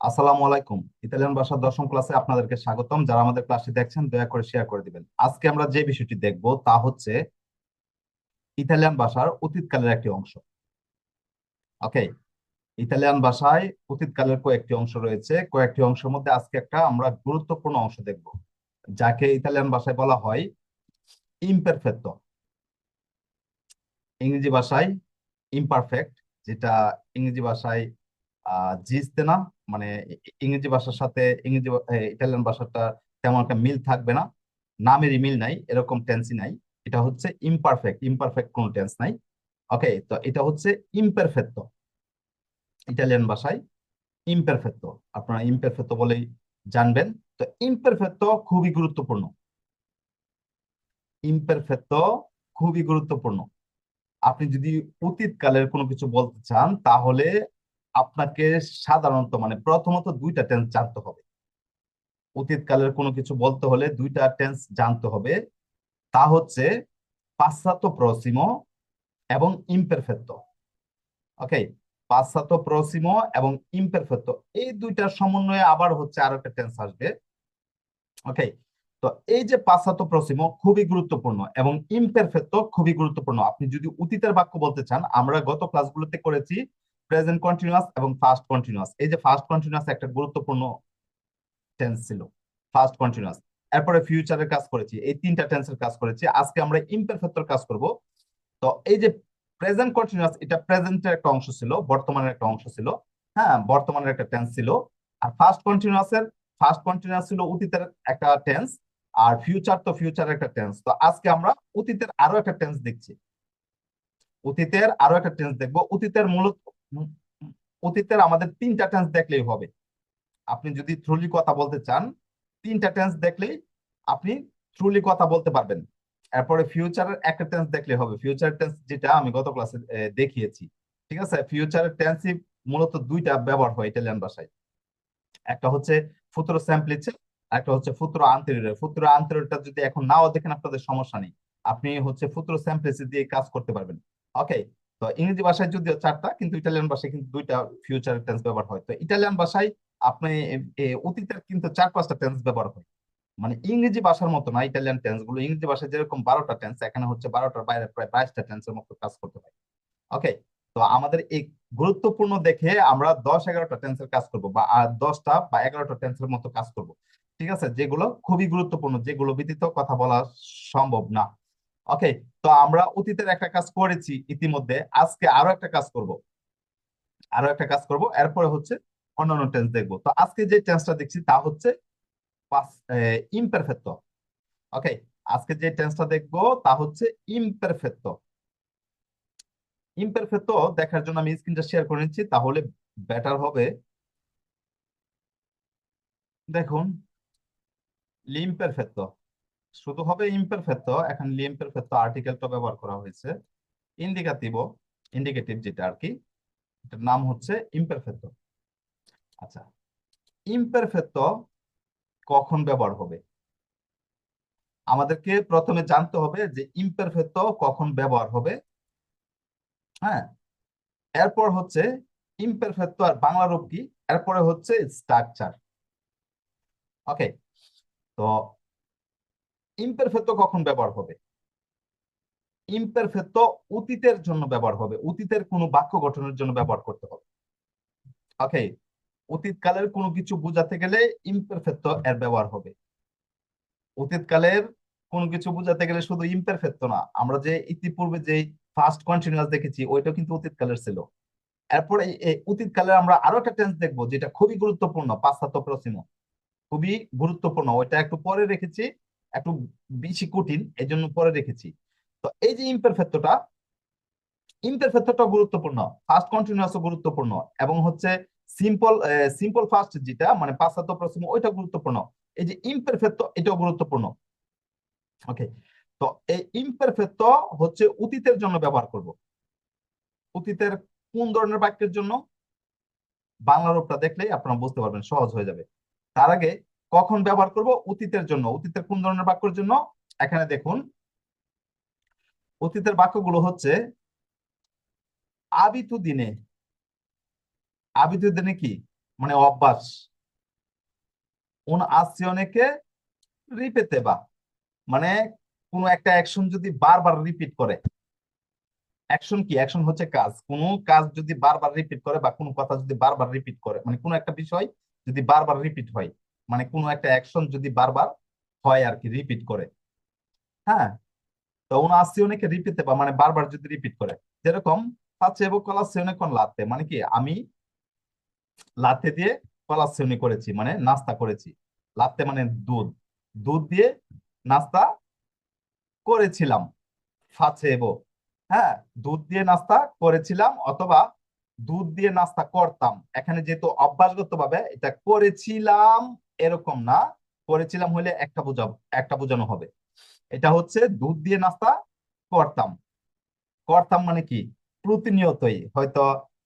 আসসালামু আলাইকুম। ইতালিয়ান ভাষার দশম ক্লাসে আপনাদেরকে স্বাগতম। যারা আমাদের ক্লাসটি দেখছেন, দয়া করে শেয়ার করে দিবেন। আজকে আমরা যে বিষয়টি দেখব, তা হচ্ছে ইতালিয়ান ভাষার অতীতকালের একটি অংশ। ওকে ইতালিয়ান ভাষায় অতীতকালের কয়েকটি অংশ রয়েছে। কয়েকটি অংশের মধ্যে আজকে একটা আমরা গুরুত্বপূর্ণ অংশ দেখব, যাকে ইতালিয়ান ভাষায় বলা হয় ইমপারফেক্টো ইংরেজি ভাষায় ইমপারফেক্ট যেটা ইংরেজি ভাষায়, আহ জিসতে না মানে ইংরেজি ভাষার সাথে ইংরেজি ইটালিয়ান ভাষাটা তেমন একটা মিল থাকবে না। নামেরই মিল নাই, এরকম টেন্সই নাই। এটা হচ্ছে ইমপারফেক্ট ইমপারফেক্ট কোনো টেন্স নাই। ওকে তো এটা হচ্ছে ইমপারফেক্টো ইটালিয়ান ভাষায় ইমপারফেক্টো আপনারা ইমপারফেক্টো বলেই জানবেন। তো ইমপারফেক্টো খুবই গুরুত্বপূর্ণ। ইমপারফেক্টো খুবই গুরুত্বপূর্ণ। আপনি যদি অতীতকালের কোনো কিছু বলতে চান, তাহলে আপনাকে সাধারণত মানে প্রথমত দুইটা টেন্স জানতে হবে। অতীতকালের কোনো কিছু বলতে হলে দুইটা টেন্স জানতে হবে। তা হচ্ছে পাশ্চাত্য প্রসিমো এবং ইমপারফেক্টো ওকে পাশ্চাত্য প্রসিমো এবং ইমপারফেক্টো এই দুইটার সমন্বয়ে আবার হচ্ছে আরও একটা টেন্স আসবে। ওকে তো এই যে পাশ্চাত্য প্রসিমো খুবই গুরুত্বপূর্ণ এবং ইমপারফেক্টো খুবই গুরুত্বপূর্ণ। আপনি যদি অতীতের বাক্য বলতে চান, আমরা গত ক্লাসগুলোতে করেছি প্রেজেন্ট কন্টিনিউয়াস এবং ফার্স্ট কন্টিনিউয়াস এই যে ফার্স্ট কন্টিনিউয়াস একটা গুরুত্বপূর্ণ টেন্স ছিল। ফার্স্ট কন্টিনিউয়াস এরপরে ফিউচারের কাজ করেছি। এই তিনটা টেন্সের কাজ করেছি। আজকে আমরা ইমপারফেক্টর কাজ করব। তো এই যে প্রেজেন্ট কন্টিনিউয়াস এটা প্রেজেন্টের একটা অংশ ছিল, বর্তমানের একটা অংশ ছিল। হ্যাঁ বর্তমানের একটা টেন্স ছিল। আর ফার্স্ট কন্টিনিউয়াসের ফার্স্ট কন্টিনিউয়াস ছিল অতীতের একটা টেন্স আর ফিউচার তো ফিউচারের একটা টেন্স তো আজকে আমরা অতীতের আরও একটা টেন্স দেখছি। অতীতের আরও একটা টেন্স দেখব। অতীতের মূলত অতীতের আমাদের তিনটা টেন্স দেখলেই হবে। আপনি যদি থ্রুলি কথা বলতে চান, তিনটা টেন্স দেখলেই আপনি থ্রুলি কথা বলতে পারবেন। এরপরে ফিউচারের একটা টেন্স দেখলে হবে। ফিউচার টেন্স যেটা আমি গত ক্লাসে দেখিয়েছি। ঠিক আছে? ফিউচারের টেন্সই মূলত দুইটা ব্যবহার হয় ইটালিয়ান ভাষায়। একটা হচ্ছে ফুতুরো স্যাম্পলিচে একটা হচ্ছে ফুতুরো আন্তরিয়র ফুতুরো আন্তরিয়রটা যদি এখন নাও দেখেন, আপনাদের সমস্যা নেই। আপনি হচ্ছে ফুতুরো স্যাম্পলিচে দিয়ে কাজ করতে পারবেন। ওকে তো ইংরেজি ভাষায় যদিও চারটা, কিন্তু ইটালিয়ান ভাষায় কিন্তু দুইটা ফিউচার টেন্স ব্যবহার হয়। তো ইটালিয়ান ভাষায় আপনি অতীতের কিন্তু চার, পাঁচটা টেন্স ব্যবহার হয়। মানে ইংরেজি ভাষার মতো না ইটালিয়ান টেন্সগুলো। ইংরেজি ভাষায় যেরকম বারোটা টেন্স এখানে হচ্ছে বারোটার বাইরে প্রায় বাইশটা টেন্সের মতো কাজ করতে হয়। ওকে তো আমাদের এই গুরুত্বপূর্ণ দেখে আমরা দশ, এগারোটা টেন্সের কাজ করব বা দশটা বা, এগারোটা টেন্সের মতো কাজ করব। ঠিক আছে? যেগুলো খুবই গুরুত্বপূর্ণ, যেগুলো ব্যতীত কথা বলা সম্ভব না। ওকে তো আমরা অতীতের একটা কাজ করেছি ইতিমধ্যে, আজকে আরও একটা কাজ করব। আরও একটা কাজ করব, এরপরে হচ্ছে অন্যান্য টেন্স দেখব। তো আজকে যে টেন্সটা দেখছি তা হচ্ছে ইমপারফেক্টো ওকে আজকে যে টেন্সটা দেখব তা হচ্ছে ইমপারফেক্টো ইমপারফেক্টো দেখার জন্য আমি স্ক্রিনটা শেয়ার করে নিচ্ছি, তাহলে বেটার হবে। দেখুন লিমপারফেক্টো শুধু হবে ইমপারফেক্টো এখন লিমপারফেক্টো আর্টিকেলটা ব্যবহার করা হয়েছে। ইন্ডিকাটিভো ইন্ডিকেটিভ যেটা আর কি, এটার নাম হচ্ছে ইমপারফেক্টো আচ্ছা ইমপারফেক্টো কখন ব্যবহার হবে? আমাদেরকে প্রথমে জানতে হবে যে ইমপারফেক্টো কখন ব্যবহার হবে। হ্যাঁ এরপর হচ্ছে ইমপারফেক্টো আর বাংলা রূপ কি? এরপরে হচ্ছে স্ট্রাকচার ওকে তো ইমপারফেক্টো কখন ব্যবহার হবে? ইমপারফেক্টো অতীতের জন্য ব্যবহার হবে। অতীতের কোনো বাক্য গঠনের জন্য ব্যবহার করতে হবে। ওকে অতীতকালের কোনো কিছু বোঝাতে গেলে ইমপারফেক্টো এর ব্যবহার হবে। অতীতকালের কোনো কিছু বোঝাতে গেলে শুধু ইমপারফেক্টো না। আমরা যে ইতিপূর্বে যে ফার্স্ট কন্টিনিউয়াস দেখেছি ওইটা কিন্তু অতীতকালের ছিল। এরপরে অতীতকালের আমরা আরও একটা টেন্স দেখব, যেটা খুবই গুরুত্বপূর্ণ, পাশ্চাত্য প্রসিম খুবই গুরুত্বপূর্ণ, ওইটা একটু পরে রেখেছি। একটু বেশি কঠিন এই জন্য পরে রেখেছি তো এই যে ইমপারফেক্টটা ইমপারফেক্টটা গুরুত্বপূর্ণ ফার্স্ট কন্টিনিউয়াস গুরুত্বপূর্ণ, এবং হচ্ছে সিম্পল সিম্পল ফার্স্ট যেটা মানে পাশ্চাত্য প্রশ্ন, ওইটা গুরুত্বপূর্ণ। এই যে ইমপারফেক্ট এটাও গুরুত্বপূর্ণ। ওকে তো এই ইমপারফেক্ট হচ্ছে অতীতের জন্য ব্যবহার করব। অতীতের কোন ধরনের বাক্যের জন্য? বাংলা রূপটা দেখলেই আপনারা বুঝতে পারবেন, সহজ হয়ে যাবে। তার আগে কখন ব্যবহার করব? অতীতের জন্য। অতীতের কোন ধরনের বাক্যের জন্য? এখানে দেখুন। অতীতের বাক্যগুলো হচ্ছে, আবিতু দিনে। আবিতু দিনে কি? মানে অভ্যাস। che ripeteva মানে কোনো একটা অ্যাকশন যদি বারবার রিপিট করে। অ্যাকশন কি? অ্যাকশন হচ্ছে কাজ। কোনো কাজ যদি বারবার রিপিট করে বা কোনো কথা যদি বারবার রিপিট করে মানে কোনো একটা বিষয় যদি বারবার রিপিট হয় মানে কোনো একটা অ্যাকশন যদি বারবার হয় আর কি রিপিট করে। হ্যাঁ? তো una azione che ripeteva মানে বারবার যদি রিপিট করে। যেরকম facevo colazione con latte মানে কি, আমি লাত্তে দিয়ে কলাসিওনি করেছি মানে নাস্তা করেছি। লাত্তে মানে দুধ। দুধ দিয়ে নাস্তা করেছিলাম। ফাছেবো হ্যাঁ? দুধ দিয়ে নাস্তা করেছিলাম অথবা দুধ দিয়ে নাস্তা করতাম। এখানে যেহেতু অভ্যাসগত ভাবে এটা করেছিলাম। এরকম না, করেছিলাম হলে একটা বোঝা একটা বোঝানো হবে। এটা হচ্ছে দুধ দিয়ে নাস্তা করতাম। করতাম মানে কি? প্রতিনিয়তই, হয়তো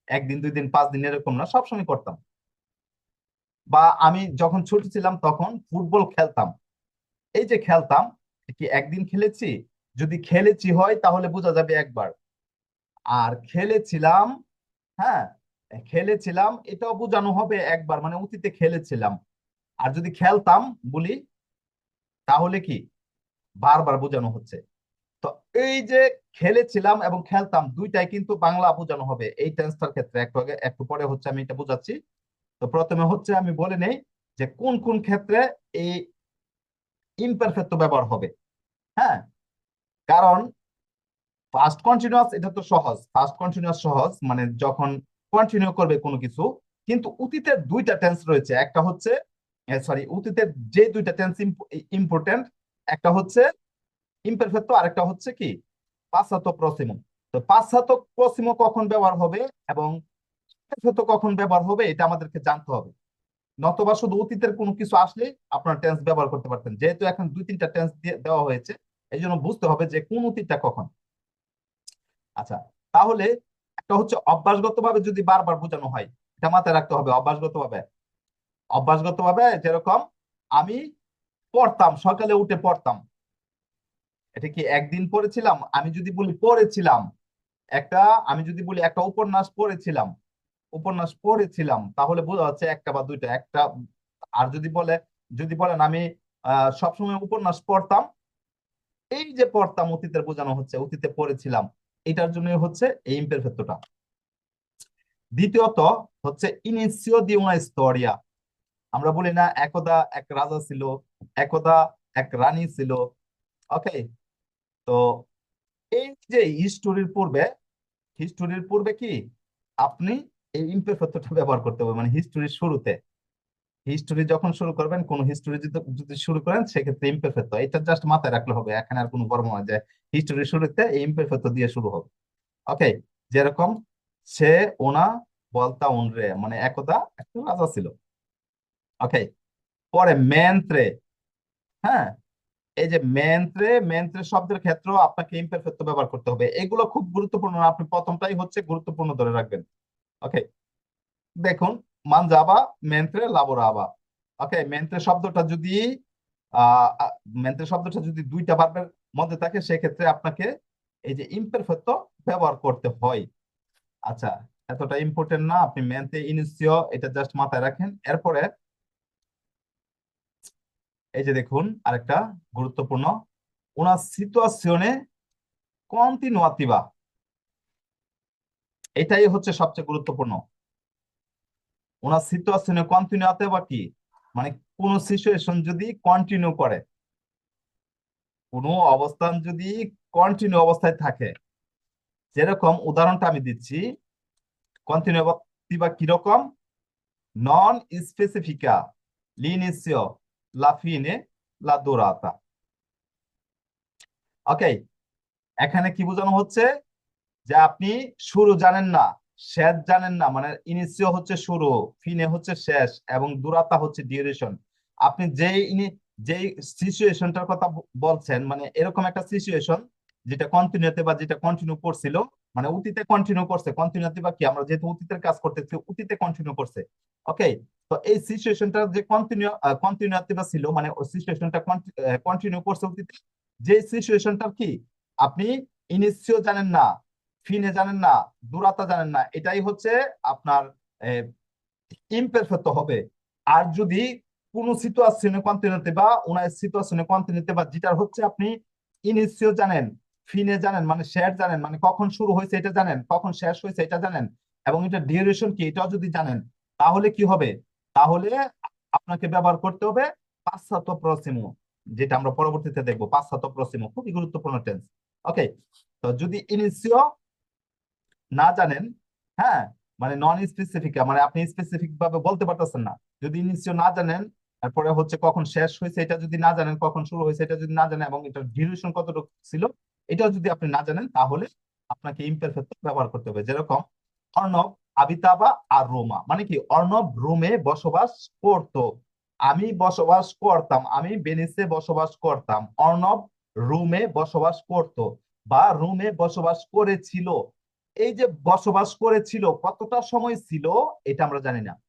একদিন, দুই দিন, পাঁচ দিন এরকম না, সবসময় করতাম। বা আমি যখন ছোট ছিলাম তখন ফুটবল খেলতাম। এই যে খেলতাম, কি একদিন খেলেছি? যদি খেলেছি হয় তাহলে বোঝা যাবে একবার। আর খেলেছিলাম হ্যাঁ খেলেছিলাম, এটাও বোঝানো হবে একবার মানে অতীতে খেলেছিলাম। আর যদি খেলতাম বলি, তাহলে কি? বারবার বোঝানো হচ্ছে। তো এই যে খেলেছিলাম এবং খেলতাম, দুইটাই কিন্তু বাংলা বোঝানো হবে। এই টেন্সটার ক্ষেত্রে একটু আগে, একটু পরে হচ্ছে আমি এটা বোঝাচ্ছি। তো প্রথমে হচ্ছে আমি বলে নেই যে কোন কোন ক্ষেত্রে এই ইমপারফেক্ট ব্যবহার হবে। হ্যাঁ? কারণ ফার্স্ট কন্টিনিউয়াস এটা তো সহজ। ফার্স্ট কন্টিনিউয়াস সহজ মানে যখন কন্টিনিউ করবে কোনো কিছু, কিন্তু অতীতের দুইটা টেন্স রয়েছে। একটা হচ্ছে সরি অতীতের যে দুইটা টেন্স ইম্পর্টেন্ট একটা হচ্ছে ইমপারফেক্ট আরেকটা হচ্ছে কি? পাশ্চাত্য প্রসিমো তো পাশ্চাত্য প্রসিমো কখন ব্যবহার হবে এবং কখন ব্যবহার হবে, এটা আমাদেরকে জানতে হবে। নতবা শুধু অতীতের কোনো কিছু আসলে আপনার টেন্স ব্যবহার করতে পারতেন। যেহেতু এখন দুই তিনটা টেন্স দেওয়া হয়েছে, এই জন্য বুঝতে হবে যে কোন অতীতটা কখন। আচ্ছা তাহলে একটা হচ্ছে অভ্যাসগত যদি বারবার বোঝানো হয়, এটা মাথায় রাখতে হবে অভ্যাসগত অভ্যাসগত ভাবে যেরকম আমি পড়তাম, সকালে উঠে পড়তাম। এটা কি একদিন পড়েছিলাম? আমি যদি বলি পড়েছিলাম, একটা, আমি যদি বলি একটা উপন্যাস পড়েছিলাম উপন্যাস পড়েছিলাম, তাহলে বোঝা যাচ্ছে একটা বা দুইটা, একটা, আর যদি বলে, যদি বলেন আমি সবসময় উপন্যাস পড়তাম, এই যে পড়তাম অতীতের বোঝানো হচ্ছে, অতীতে পড়েছিলাম, এটার জন্য হচ্ছে এই ইমপারফেক্টটা দ্বিতীয়ত হচ্ছে ইনিসিও দি una storia আমরা বলি না, একদা এক রাজা ছিল, একদা এক রানী ছিল। ওকে তো এই যে হিস্টোরির পূর্বে হিস্টোরির পূর্বে কি? আপনি এই ইমপারফেক্টটা ব্যবহার করতে হবে মানে হিস্টোরির শুরুতে। হিস্টোরি যখন শুরু করবেন, কোন হিস্টোরি যদি শুরু করেন, সেক্ষেত্রে ইমপারফেক্ট এটা জাস্ট মাথায় রাখলে হবে, এখানে আর কোনো বর্ম যে হিস্টোরির শুরুতে এই ইমপারফেক্ট দিয়ে শুরু হবে। ওকে যেরকম সে ওনা বলতা উনরে মানে একদা একটা রাজা ছিল। ওকে পরে মেন্ত্রে হ্যাঁ? এই যে মেন্ত্রে মেন্ত্রে শব্দের ক্ষেত্রেও আপনাকে ইমপারফেক্ট ব্যবহার করতে হবে। এগুলো খুব গুরুত্বপূর্ণ আপনি প্রথমটাই হচ্ছে গুরুত্বপূর্ণ ধরে রাখবেন। ওকে দেখুন, মানজাবা মেন্ত্রে লাবোরাবা ওকে মেন্ত্রে শব্দটা যদি মেন্ত্রে শব্দটা যদি দুইটা ভার্বের মধ্যে থাকে, সেক্ষেত্রে আপনাকে এই যে ইমপারফেক্ট ব্যবহার করতে হয়। আচ্ছা এতটা ইম্পর্টেন্ট না, আপনি মেন্তে ইনিসিও এটা জাস্ট মাথায় রাখেন। এরপরে এই যে দেখুন, আরেকটা গুরুত্বপূর্ণ। una situazione continuativa এটাই হচ্ছে সবচেয়ে গুরুত্বপূর্ণ। ওনার সিচুয়েশনে কন্টিনিউতে কি? মানে কোন সিচুয়েশন যদি কন্টিনিউ করে, কোনো অবস্থান যদি কন্টিনিউ অবস্থায় থাকে, যেরকম উদাহরণটা আমি দিচ্ছি কন্টিনিউটিভা কীরকম? নন স্পেসিফিকা l'inizio fine, la durata. ওকে এখানে কি বোঝানো হচ্ছে? যে আপনি শুরু জানেন না, শেষ জানেন না মানে ইনিসিও হচ্ছে শুরু ফিনে হচ্ছে শেষ, এবং দুরাতা হচ্ছে ডিউরেশন আপনি যেই যেই সিচুয়েশনটার কথা বলছেন মানে এরকম একটা সিচুয়েশন যেটা কন্টিনিউতে বা যেটা কন্টিনিউ করছিল মানে অতীতে কন্টিনিউ করছে কন্টিনিউতে বা কি, আমরা যেহেতু অতীতের কাজ করতেছি, অতীতে কন্টিনিউ করছে। ওকে তো এই সিচুয়েশনটা যে কন্টিনিউ কন্টিনিউতে বা ছিল মানে ওই সিচুয়েশনটা কন্টিনিউ করছে অতীতে যে সিচুয়েশনটার কি? আপনি ইনিসিও জানেন না, ফিনে জানেন না, দুরাতা জানেন না, এটাই হচ্ছে আপনার ইমপারফেক্ট হবে। আর যদি কোন সিচুয়েশনে কন্টিনিউতে বা ওনার সিচুয়েশনে কন্টিনিউতে বা যেটা হচ্ছে আপনি ইনিশিও জানেন ফিনে জানেন মানে শেয়ার জানেন মানে কখন শুরু হয়েছে এটা জানেন, কখন শেষ হয়েছে এটা জানেন, এবং এটা ডিউরেশন কি এটাও যদি জানেন, তাহলে কি হবে? তাহলে আপনাকে ব্যবহার করতে হবে পাশ্চাত্য প্রসিমো, যেটা আমরা পরবর্তীতে দেখব, পাশ্চাত্য প্রসিমো, খুবই গুরুত্বপূর্ণ টেন্স ওকে তো যদি ইনিশিও না জানেন হ্যাঁ মানে নন স্পেসিফিক মানে আপনি স্পেসিফিক ভাবে বলতে পারতেছেন না, যদি ইনিশিও না জানেন, তারপরে হচ্ছে কখন শেষ হয়েছে এটা যদি না জানেন, কখন শুরু হয়েছে এটা যদি না জানেন, এবং এটা ডিউরেশন কতটুকু ছিল এটাও যদি আপনি না জানেন, তাহলে আপনাকে ইমপারফেক্ট ব্যবহার করতে হবে। যেরকম অর্ণব আবিতাবা আর রোমা। মানে কি? অর্ণব রোমে বসবাস করতো। আমি বসবাস করতাম, আমি বেনিসে বসবাস করতাম। অর্ণব রুমে বসবাস করত বা রুমে বসবাস করেছিল। এই যে বসবাস করেছিল, কতটা সময় ছিল এটা আমরা জানি না।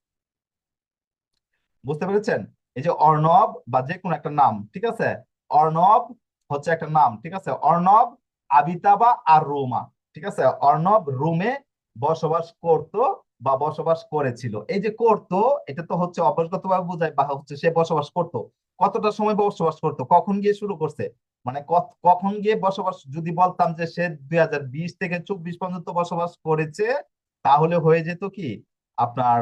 বুঝতে পেরেছেন? এই যে অর্ণব বা যে কোনো একটা নাম, ঠিক আছে? অর্ণব হচ্ছে একটা নাম, ঠিক আছে? অর্ণব, আবিতাবা আর রোমা, ঠিক আছে? অর্ণব রোমে বসবাস করত বা বসবাস করেছিল। এই যে করত, এটা তো হচ্ছে অভ্যাসগতভাবে বোঝায় বা হচ্ছে সে বসবাস করত। কতটা সময় বসবাস করত? কখন গিয়ে শুরু করছে? মানে কখন গিয়ে বসবাস, যদি বলতাম যে সে দুই হাজার বিশ থেকে চব্বিশ পর্যন্ত বসবাস করেছে, তাহলে হয়ে যেত কি? আপনার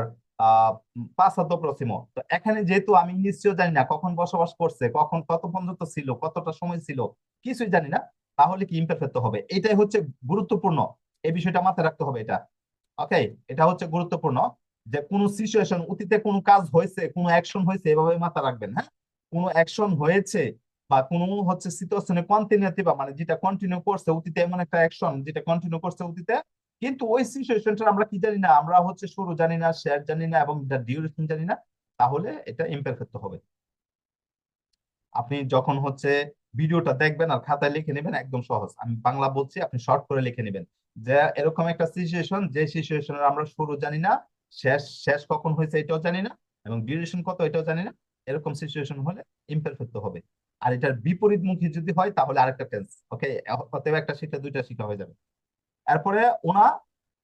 পাঁচাত্তর প্রসিম তো এখানে যেহেতু আমি নিশ্চয় জানি না কখন বসবাস করছে, কখন কত পর্যন্ত ছিল, কতটা সময় ছিল, কিছুই জানি না, তাহলে কি ইমপারফেক্ট হবে। এটাই হচ্ছে গুরুত্বপূর্ণ। এই বিষয়টা মাথায় রাখতে হবে এটা। ওকে এটা হচ্ছে গুরুত্বপূর্ণ যে কোন সিচুয়েশন অতীতে কোনো কাজ হয়েছে, কোনো অ্যাকশন হয়েছে, এভাবে মাথা রাখবেন হ্যাঁ? কোনো অ্যাকশন হয়েছে বা কোনো হচ্ছে সিচুয়েশনে বা মানে যেটা কন্টিনিউ করছে অতীতে এমন একটা অ্যাকশন যেটা কন্টিনিউ করছে অতীতে কিন্তু ওই সিচুয়েশনটা আমরা কি জানি না, আমরা হচ্ছে শুরু জানি না শেয়ার জানি না এবং ডিউরেশন জানি না, তাহলে এটা ইমপারফেক্ট হবে। আপনি যখন হচ্ছে ভিডিওটা দেখবেন আর খাতায় লিখে নেবেন, একদম সহজ। আমি বাংলা বলছি, আপনি শর্ট করে লিখে নেবেন। যে এরকম একটা সিচুয়েশন যে সিচুয়েশনের আমরা শুরু জানি না, শেষ শেষ কখন হয়েছে এটাও জানি না এবং ডিউরেশন কত এটাও জানি না, এরকম সিচুয়েশন হলে ইমপারফেক্ট হবে। আর এটার বিপরীতমুখী যদি হয়, তাহলে আরেকটা টেন্স ওকে অতএব একটা শিক্ষা দুইটা শিক্ষা হয়ে যাবে। এরপরে ওনা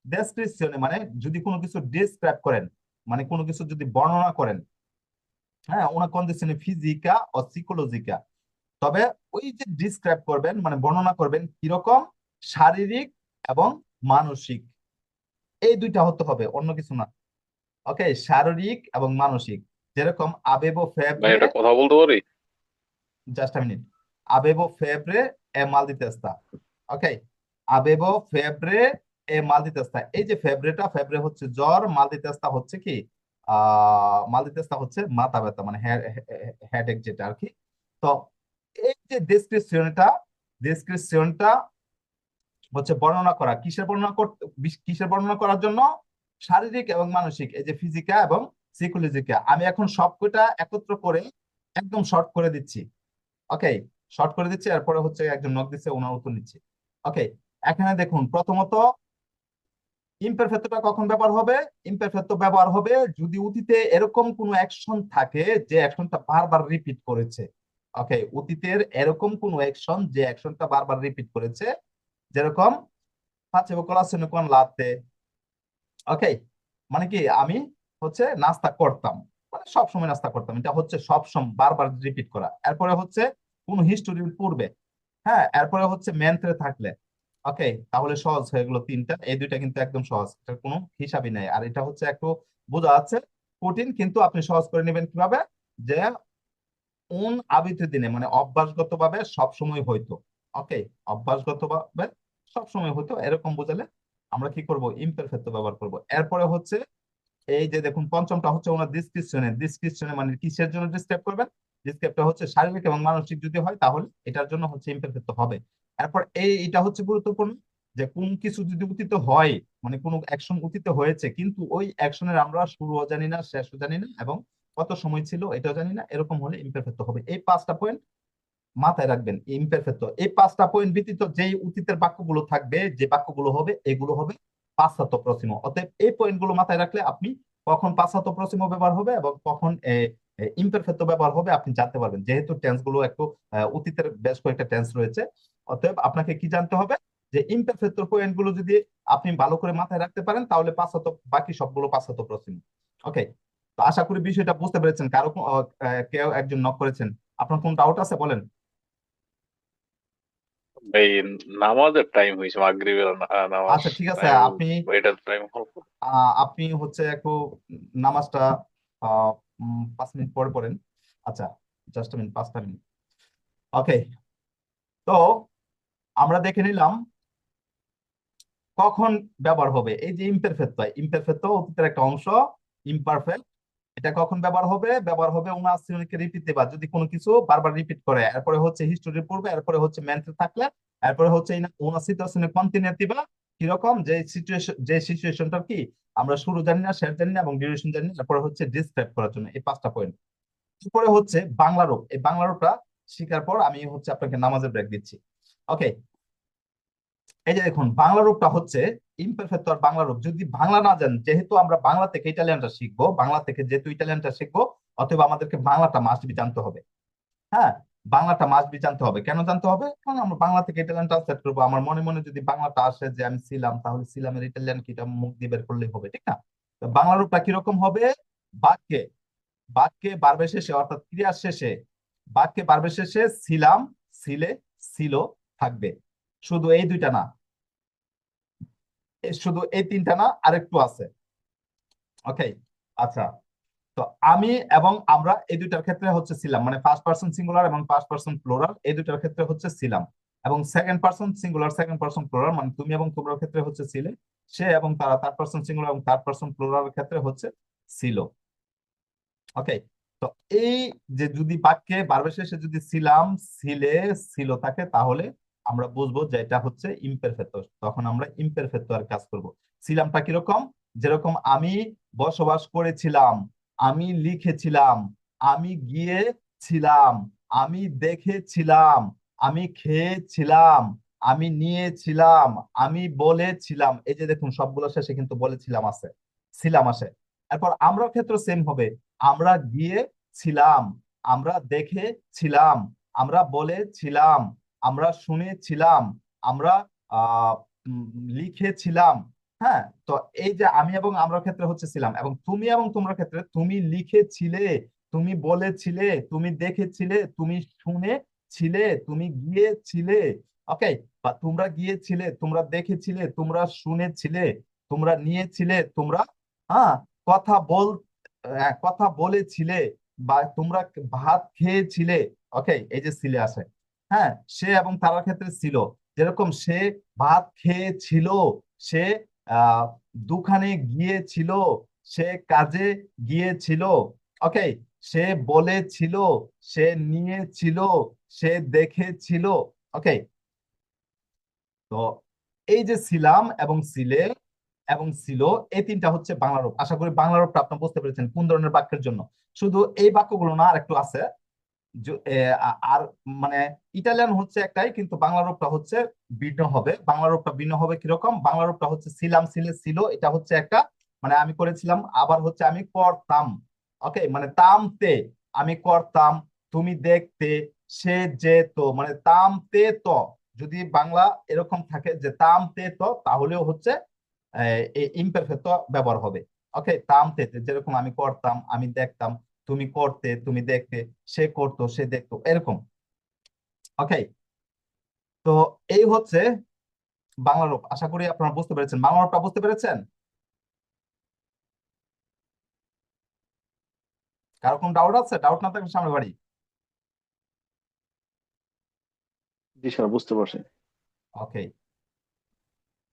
ডেসক্রিপশনে মানে যদি কোনো কিছু ডিসক্রাইব করেন মানে কোনো কিছু যদি বর্ণনা করেন হ্যাঁ ওনা কন্ডিশনে ফিজিকা ও সাইকোলজিকা তবে ওই যে ডিসক্রাইব করবেন মানে বর্ণনা করবেন কীরকম শারীরিক এবং মানসিক এই দুইটা হতে হবে অন্য কিছু না। ওকে শারীরিক এবং মানসিক যেরকম আবেবো ফেব্রে এটা কথা বলতে পারি? জাস্ট আ মিনিট আবেবো ফেব্রে এ মালদিতেস্তা ওকে আবেবো, ফেব্রে, এ মালদিতেস্তা। এই যে ফেব্রেটা, ফেব্রে হচ্ছে জ্বর, মালদিতেস্তা হচ্ছে কি? আহ মালদিতেস্তা হচ্ছে মাথা ব্যথা মানে হেডেক যেটা আর কি। তো এই যে ডেসক্রিপশনটা ডেসক্রিপশনটা হচ্ছে বর্ণনা করা। কিসের বর্ণনা করতে কিসের বর্ণনা করার জন্য? শারীরিক এবং মানসিক, এই যে ফিজিকা এবং সাইকোলজিকা আমি এখন সবকটা একত্র করে একদম শর্ট করে দিচ্ছি। ওকে শর্ট করে দিচ্ছি, এরপরে হচ্ছে একজন নক দিচ্ছে ওনার উত্তর নিচ্ছি। ওকে এখানে দেখুন, প্রথমত ইমপারফেক্টটা কখন ব্যবহার হবে? ইমপারফেক্ট ব্যবহার হবে যদি অতীতে এরকম কোনো অ্যাকশন থাকে যে অ্যাকশনটা বারবার রিপিট করেছে। ওকে অতীতের এরকম কোনো অ্যাকশন যে অ্যাকশনটা বারবার রিপিট করেছে, যেরকম facevo colazione con latte ওকে মানে কি আমি হচ্ছে নাস্তা করতাম। মানে সব সময় নাস্তা করতাম, এটা হচ্ছে সব সময় বারবার রিপিট করা। এরপরে হচ্ছে কোন হিস্টোরির পূর্বে। হ্যাঁ এরপরে হচ্ছে মেন্থরে থাকলে। ওকে তাহলে সহজ হয়ে গেলো তিনটা। এই দুইটা কিন্তু একদম সহজ, এটার কোনো হিসাবই নাই। আর এটা হচ্ছে একটু বোঝা যাচ্ছে কঠিন, কিন্তু আপনি সহজ করে নেবেন কীভাবে? যে উন আবিত দিনে মানে অভ্যাসগত ভাবে সবসময় হইতো। ওকে অভ্যাসগত ভাবে সবসময় হতো এরকম বোঝালে আমরা কি করব? ইমপারফেক্ট ব্যবহার করব। এরপরে হচ্ছে এই যে দেখুন, পঞ্চমটা হচ্ছে ওনার ডিসক্রিপশনে ডিসক্রিপশনে মানে কিসের জন্য ডিসক্রাইব করবেন? ডিসক্রাইবটা হচ্ছে শারীরিক এবং মানসিক যদি হয়, তাহলে এটার জন্য হচ্ছে ইমপারফেক্ট হবে। এরপর এই এটা হচ্ছে গুরুত্বপূর্ণ যে কোন কিছু যদি উচিত হয় মানে কোন অ্যাকশন উচিত হয়েছে, কিন্তু ওই অ্যাকশনের আমরা শুরুও জানি না, শেষও জানি না, এবং কত সময় ছিল এটাও জানি না, এরকম হলে ইমপারফেক্ট হবে। এই পাঁচটা পয়েন্ট মাথায় রাখবেন ইমপারফেক্ট এই পাঁচটা পয়েন্ট ব্যতীত যেই অতীতের বাক্যগুলো থাকবে, যে বাক্যগুলো হবে, এগুলো হবে পাশ্চাত্য প্রসিম অতএব এই পয়েন্টগুলো মাথায় রাখলে আপনি কখন পাশ্চাত্য প্রসিম ব্যবহার হবে এবং কখন ইমপারফেক্ট ব্যবহার হবে, আপনি জানতে পারবেন। যেহেতু টেন্সগুলো একটু অতীতের বেশ কয়েকটা টেন্স রয়েছে অতএব আপনাকে কি জানতে হবে? যে ইমপারফেক্ট পয়েন্টগুলো যদি আপনি ভালো করে মাথায় রাখতে পারেন তাহলে পাশ্চাত্য বাকি সবগুলো পাশ্চাত্য প্রসিম ওকে তো আশা করি বিষয়টা বুঝতে পেরেছেন। কারও কেউ একজন নক করেছেন। আপনার কোন ডাউট আছে বলেন? এই নামাজের টাইম হয়েছে মাগরিবের নামাজ আচ্ছা ঠিক আছে। আপনি এটার টাইম আহ, আপনি হচ্ছে একটু নামাজটা পাঁচ মিনিট পরে পড়েন। আচ্ছা জাস্ট মিনিট পাঁচটা মিনিট। ওকে তো আমরা দেখে নিলাম কখন ব্যবহার হবে। এই যে ইমপারফেক্ট ইমপারফেক্ট অতীতের একটা অংশ ইমপারফেক্ট এটা কখন ব্যবহার হবে? ব্যবহার হবে উনাসিকে রিপিট দেবা যদি কোনো কিছু বারবার রিপিট করে, এরপরে হচ্ছে হিস্টোরি পড়বে এরপরে হচ্ছে মেন্টাল থাকলে, এরপরে হচ্ছে উনা সিচুয়েশনে কন্টিনিউ দিবা। কীরকম যে সিচুয়েশন যে সিচুয়েশনটা কি? আমরা শুরু জানি না, শেষ জানি না এবং ডিউরেশন জানি না তারপরে হচ্ছে ডিসক্রাইব করার জন্য এই পাঁচটা পয়েন্ট এরপরে হচ্ছে বাংলা রূপ। এই বাংলা রূপটা শেখার পর আমি হচ্ছে আপনাকে নামাজের ব্রেক দিচ্ছি। ওকে এই যে দেখুন, বাংলা রূপটা হচ্ছে ইমপারফেক্ট আর বাংলা রূপ। যদি বাংলা না জানেন, যেহেতু আমরা বাংলা থেকে ইটালিয়ানটা শিখব, বাংলা থেকে যেহেতু ইটালিয়ানটা শিখব অথবা আমাদেরকে বাংলাটা মাস্ট বি জানতে হবে। হ্যাঁ বাংলাটা মাস্ট বি জানতে হবে। কেন জানতে হবে? কারণ আমরা বাংলা থেকে ইটালিয়ান ট্রান্সলেট করব। আমার মনে মনে যদি বাংলাটা আসে যে আমি ছিলাম, তাহলে ছিলামের ইটালিয়ান কিটা মুখ দিয়ে বের করলেই হবে, ঠিক না? তো বাংলা রূপটা কীরকম হবে? বাক্যে বাক্যে বারবের শেষে, অর্থাৎ ক্রিয়ার শেষে, বাক্যে বারবের শেষে ছিলাম, ছিলে, ছিল, থাকবে। শুধু এই দুইটা না। শুধু এই তিনটা না, আরেকটু আছে। ওকে আচ্ছা। তো আমি এবং আমরা এই দুইটার ক্ষেত্রে হচ্ছে ছিলাম মানে ফার্স্ট পার্সন সিঙ্গুলার এবং ফার্স্ট পার্সন প্লুরাল এই দুইটার ক্ষেত্রে হচ্ছে ছিলাম। এবং second person singular second person plural মানে তুমি এবং তোমরার ক্ষেত্রে হচ্ছে ছিলে, সে এবং তারা থার্ড পার্সন সিঙ্গুলার এবং থার্ড পার্সন প্লুরালের ক্ষেত্রে হচ্ছে ছিল। ওকে তো এই যে যদি বাক্যে বারবার শেষে যদি ছিলাম, ছিলে, ছিল থাকে, তাহলে আমরা বুঝব যে এটা হচ্ছে ইমপারফেক্ট তখন আমরা ইমপারফেক্ট কাজ করব। ছিলামটা কীরকম? যেরকম আমি বসবাস করেছিলাম, আমি লিখেছিলাম, আমি গিয়েছিলাম, আমি দেখেছিলাম, আমি খেয়েছিলাম, আমি নিয়েছিলাম, আমি বলেছিলাম। এই যে দেখুন, সবগুলো শেষে কিন্তু বলেছিলাম আছে, ছিলাম আসে এরপর আমরা ক্ষেত্র সেম হবে। আমরা গিয়েছিলাম, আমরা দেখেছিলাম, আমরা বলেছিলাম আমরা শুনেছিলাম, আমরা লিখেছিলাম হ্যাঁ? তো এই যে আমি এবং আমরা ক্ষেত্রে হচ্ছে ছিলাম এবং তুমি এবং তোমরা ক্ষেত্রে, তুমি লিখেছিলে, তুমি বলেছিলে, তুমি দেখেছিলে, তুমি শুনেছিলে, তুমি গিয়েছিলে ওকে বা তোমরা গিয়েছিলে, তোমরা দেখেছিলে, তোমরা শুনেছিলে, তোমরা নিয়েছিলে, তোমরা হ্যাঁ? কথা বল কথা বলেছিলে বা তোমরা ভাত খেয়েছিলে ওকে এই যে ছিলে আসে হ্যাঁ সে এবং তার ক্ষেত্রে ছিল। যেরকম সে ভাত খেয়েছিল, সে দোকানে গিয়েছিল, সে কাজে গিয়েছিল ওকে সে বলেছিল, সে নিয়েছিল, সে দেখেছিল ওকে তো এই যে ছিলাম এবং ছিলে এবং ছিল এই তিনটা হচ্ছে বাংলা রূপ আশা করি বাংলা রূপটা আপনি বুঝতে পেরেছেন কোন ধরনের বাক্যের জন্য। শুধু এই বাক্যগুলো না আর একটু আছে। আর মানে ইটালিয়ান হচ্ছে একটাই, কিন্তু বাংলা রূপটা হচ্ছে ভিন্ন হবে। বাংলা রূপটা ভিন্ন হবে কীরকম? বাংলা রূপটা হচ্ছে ছিলাম ছিলে ছিল এটা হচ্ছে একটা মানে আমি করেছিলাম, আবার হচ্ছে আমি করতাম। ওকে? মানে তামতে আমি করতাম, তুমি দেখতে সে যেত মানে তামতে তো। যদি বাংলা এরকম থাকে যে তামতে তো, তাহলেও হচ্ছে ইমপারফেক্ট ব্যবহার হবে। ওকে? তামতে যেরকম আমি করতাম, আমি দেখতাম তুমি করতে তুমি দেখতে সে করতো সে দেখতো এরকম। ওকে তো এই হচ্ছে বাংলা রূপ। আশা করি আপনারা বুঝতে পেরেছেন। বাংলা রূপটা বুঝতে পেরেছেন? কারও কোনো ডাউট আছে? ডাউট না থাকলে সামনে বাড়ি। জি স্যার বুঝতে পারছি। ওকে